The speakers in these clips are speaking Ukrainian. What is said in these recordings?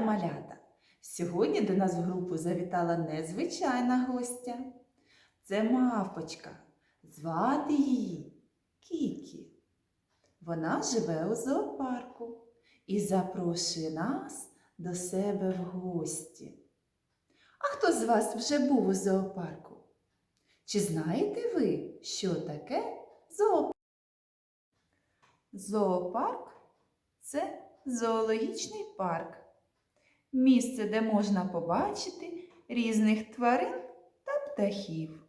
малята! Сьогодні до нас в групу завітала незвичайна гостя. Це мавпочка. Звати її Кікі. Вона живе у зоопарку і запрошує нас до себе в гості. А хто з вас вже був у зоопарку? Чи знаєте ви, що таке зоопарк? Зоопарк це зоологічний парк. Місце, де можна побачити різних тварин та птахів.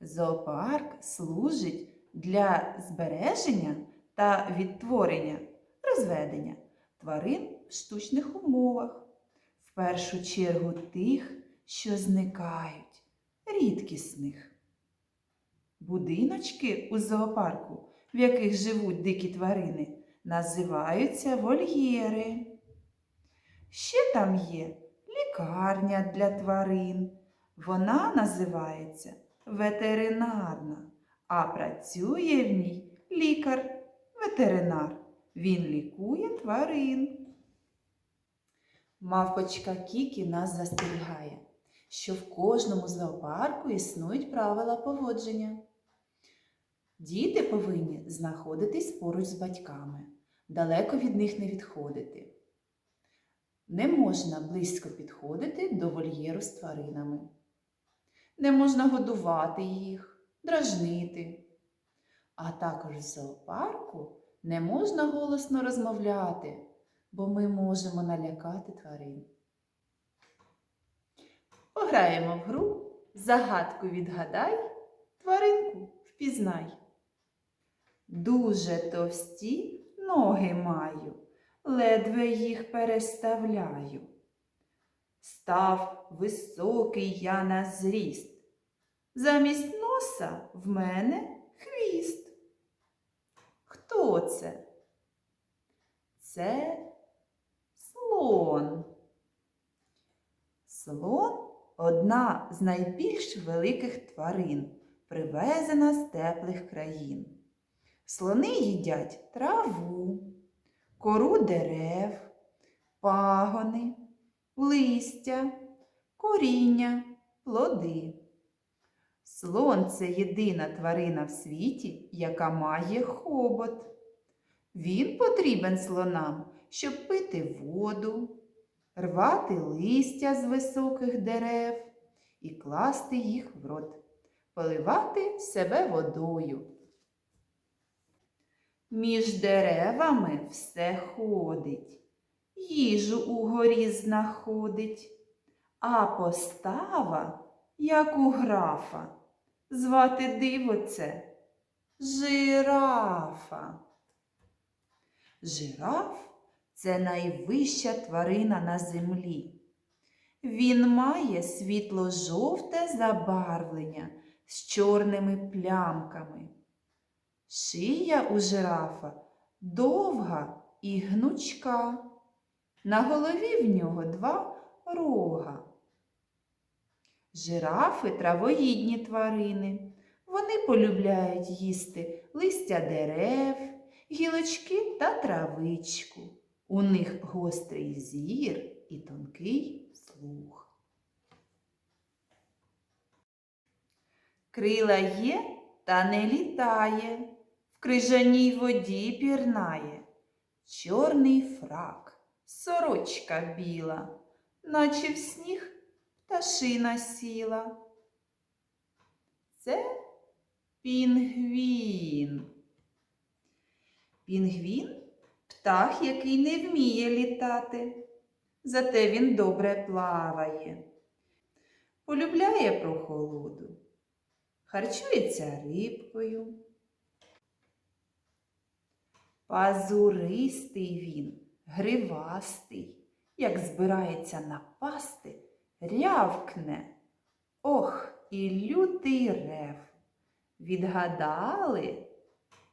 Зоопарк служить для збереження та відтворення, розведення тварин в штучних умовах, в першу чергу тих, що зникають, рідкісних. Будиночки у зоопарку, в яких живуть дикі тварини, називаються вольєри. Ще там є лікарня для тварин. Вона називається ветеринарна, а працює в ній лікар-ветеринар. Він лікує тварин. Мавпочка Кікі нас застерігає, що в кожному зоопарку існують правила поводження. Діти повинні знаходитись поруч з батьками, далеко від них не відходити. Не можна близько підходити до вольєру з тваринами. Не можна годувати їх, дражнити. А також в зоопарку не можна голосно розмовляти, бо ми можемо налякати тварин. Пограємо в гру загадку відгадай, тваринку впізнай. Дуже товсті ноги маю ледве їх переставляю. Став високий я на зріст. Замість носа в мене хвіст. Хто це? Це слон. Слон одна з найбільш великих тварин, привезена з теплих країн. Слони їдять траву кору дерев, пагони, листя, коріння, плоди. Слон це єдина тварина в світі, яка має хобот. Він потрібен слонам, щоб пити воду, рвати листя з високих дерев і класти їх в рот, поливати себе водою. Між деревами все ходить, їжу угорі знаходить, а постава, як у графа, звати диво це жирафа. Жираф це найвища тварина на землі. Він має світло-жовте забарвлення з чорними плямками. Шия у жирафа довга і гнучка. На голові в нього два рога. Жирафи травоїдні тварини. Вони полюбляють їсти листя дерев, гілочки та травичку. У них гострий зір і тонкий слух. Крила є та не літає крижаній воді пірнає, чорний фрак, сорочка біла, наче в сніг пташина сіла. Це пінгвін. Пінгвін птах, який не вміє літати, зате він добре плаває, полюбляє прохолоду, харчується рибкою. Пазуристий він, гривастий, як збирається напасти, рявкне. Ох, і лютий рев. Відгадали?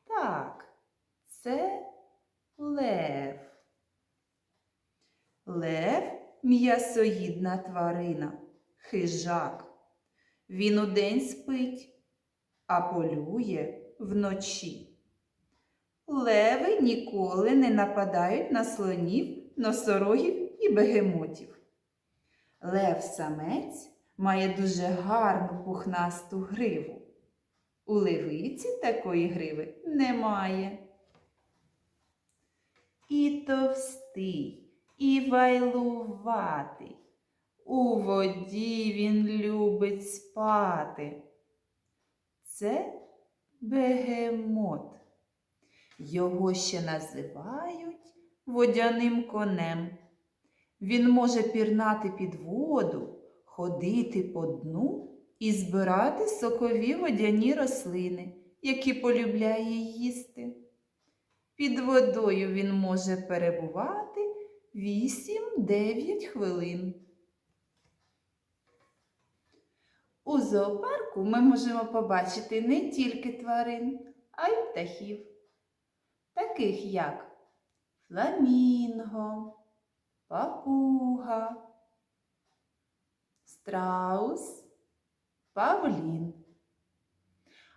Так, це лев. Лев м'ясоїдна тварина, хижак. Він удень спить, а полює вночі. Леви ніколи не нападають на слонів, носорогів і бегемотів. Лев самець має дуже гарну пухнасту гриву. У левиці такої гриви немає. І товстий, і вайлуватий. У воді він любить спати. Це бегемот. Його ще називають водяним конем. Він може пірнати під воду, ходити по дну і збирати сокові водяні рослини, які полюбляє їсти. Під водою він може перебувати 8-9 хвилин. У зоопарку ми можемо побачити не тільки тварин, а й птахів, таких як фламінго, папуга, страус, павлін.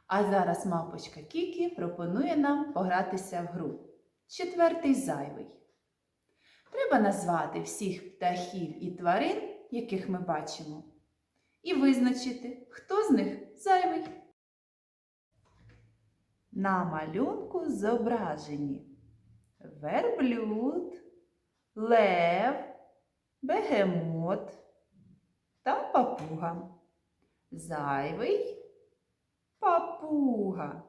А зараз мапочка Кікі пропонує нам погратися в гру. Четвертий зайвий. Треба назвати всіх птахів і тварин, яких ми бачимо, і визначити, хто з них зайвий. На малюнку зображені верблюд, лев, бегемот та папуга. Зайвий папуга,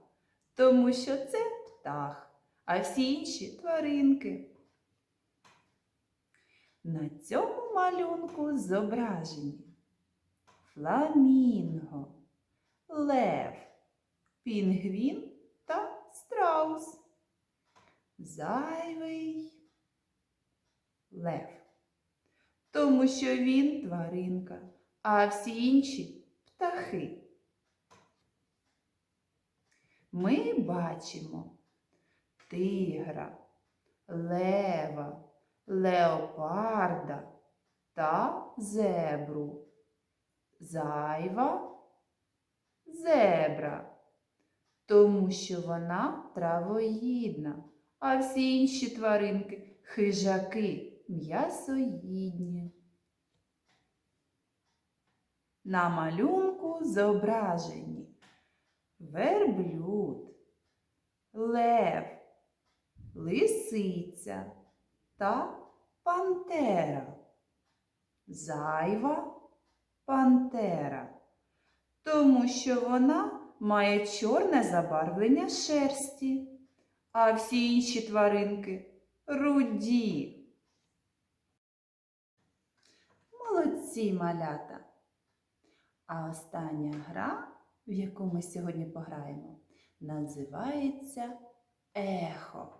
тому що це птах, а всі інші тваринки. На цьому малюнку зображені фламінго, лев, пінгвін. Зайвий лев, тому що він тваринка, а всі інші птахи. Ми бачимо тигра, лева, леопарда та зебру. Зайва зебра, тому що вона травоїдна, а всі інші тваринки хижаки м'ясоїдні. На малюнку зображені верблюд, лев, лисиця та пантера. Зайва пантера, тому що вона має чорне забарвлення шерсті, а всі інші тваринки руді. Молодці малята! А остання гра, в яку ми сьогодні пограємо, називається ехо.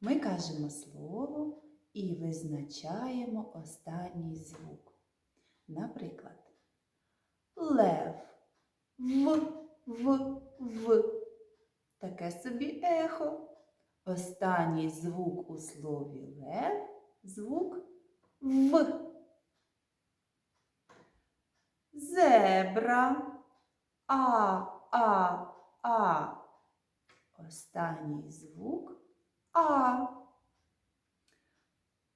Ми кажемо слово і визначаємо останній звук. Наприклад, лев, в, в, в. Таке собі ехо. Останній звук у слові лев звук в. Зебра. А, а, а. Останній звук А.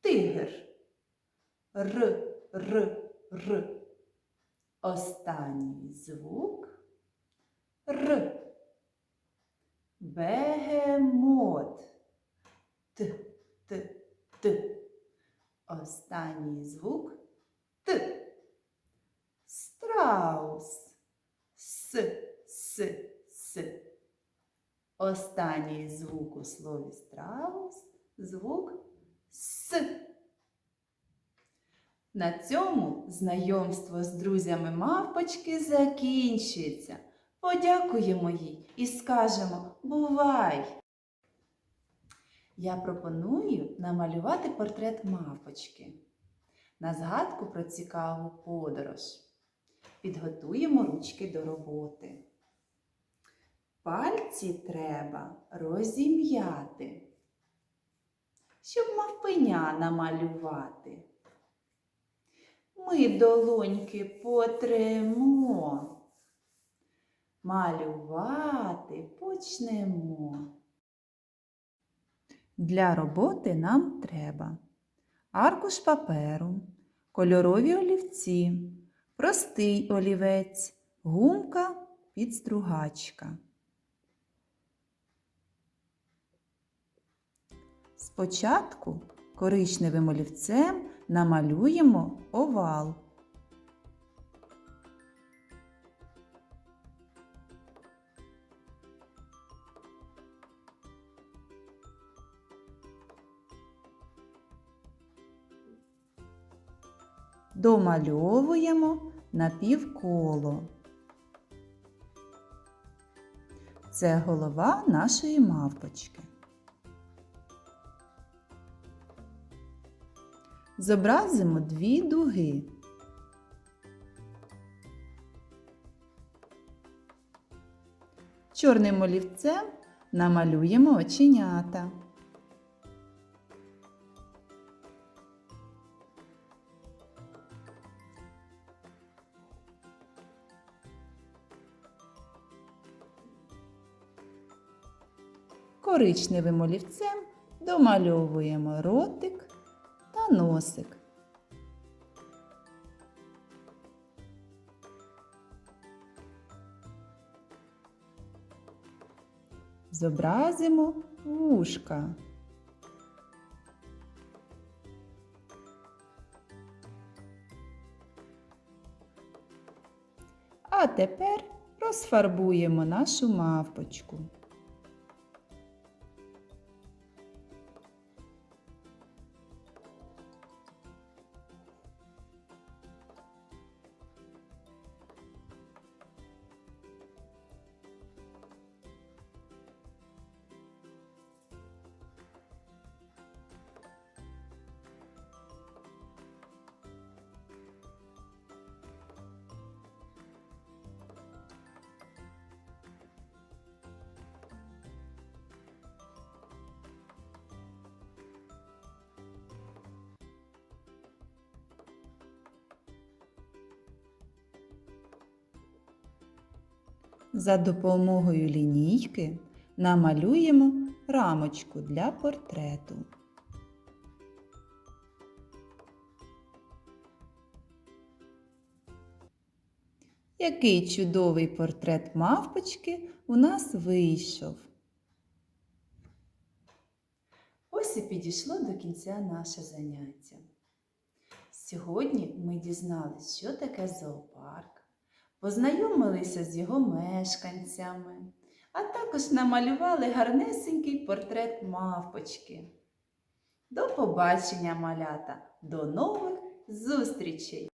Тигр. Р, р, р. Останній звук Р. Бегемот. Т, т, т. Останній звук Т. Страус. С, с, с. Останній звук у слові страус звук С. На цьому знайомство з друзями мавпочки закінчується. Подякуємо їй і скажемо Бувай! Я пропоную намалювати портрет мавпочки на згадку про цікаву подорож. Підготуємо ручки до роботи. Пальці треба розім'яти, щоб мавпеня намалювати. Ми долоньки потремо. Малювати почнемо. Для роботи нам треба аркуш паперу, кольорові олівці, простий олівець, гумка, підстругачка. Спочатку коричневим олівцем намалюємо овал. Домальовуємо напівколо. Це голова нашої мавпочки. Зобразимо дві дуги. Чорним олівцем намалюємо оченята. Коричневим олівцем домальовуємо ротик та носик. Зобразимо вушка. А тепер розфарбуємо нашу мавпочку. За допомогою лінійки намалюємо рамочку для портрету. Який чудовий портрет мавпочки у нас вийшов. Ось і підійшло до кінця наше заняття. Сьогодні ми дізналися, що таке зоопарк, познайомилися з його мешканцями, а також намалювали гарнесенький портрет мавпочки. До побачення, малята! До нових зустрічей!